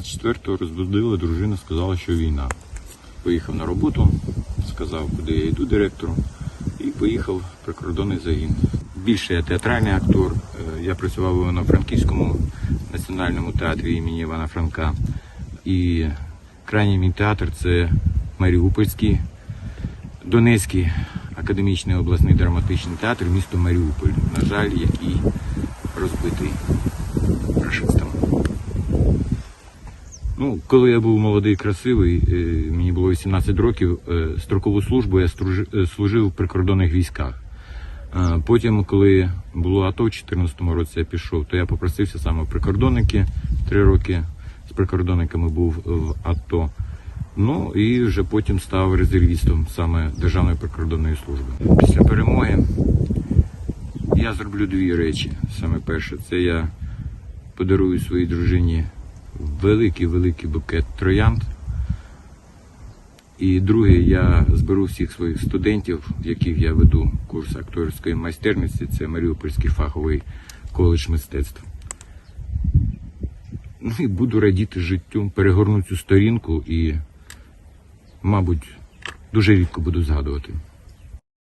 24-го розбудила дружина, сказала, що війна. Поїхав на роботу, сказав, куди я йду директору, і поїхав в прикордонний загін. Більше я театральний актор. Е, Я працював у Івано-Франківському національному театрі імені Івана Франка. І крайній мій театр це Маріупольський, Донецький академічний обласний драматичний театр, місто Маріуполь. На жаль, який розбитий рашистами. Ну, коли я був молодий, красивий, е, мені було 18 років, е, строкову службу я е, служив в прикордонних військах. Потім, коли було АТО в 2014 році, я пішов, то я попросився саме в прикордонники. Три роки з прикордонниками був в АТО. Ну і вже потім став резервістом саме Державної прикордонної служби. Після перемоги я зроблю дві речі. Саме перше, це я подарую своїй дружині великий-великий букет троянд. І друге, я зберу всіх своїх студентів, яких я веду курс акторської майстерності, це Маріупольський фаховий коледж мистецтв. Ну і буду радіти життю, перегорну цю сторінку і, мабуть, дуже рідко буду згадувати.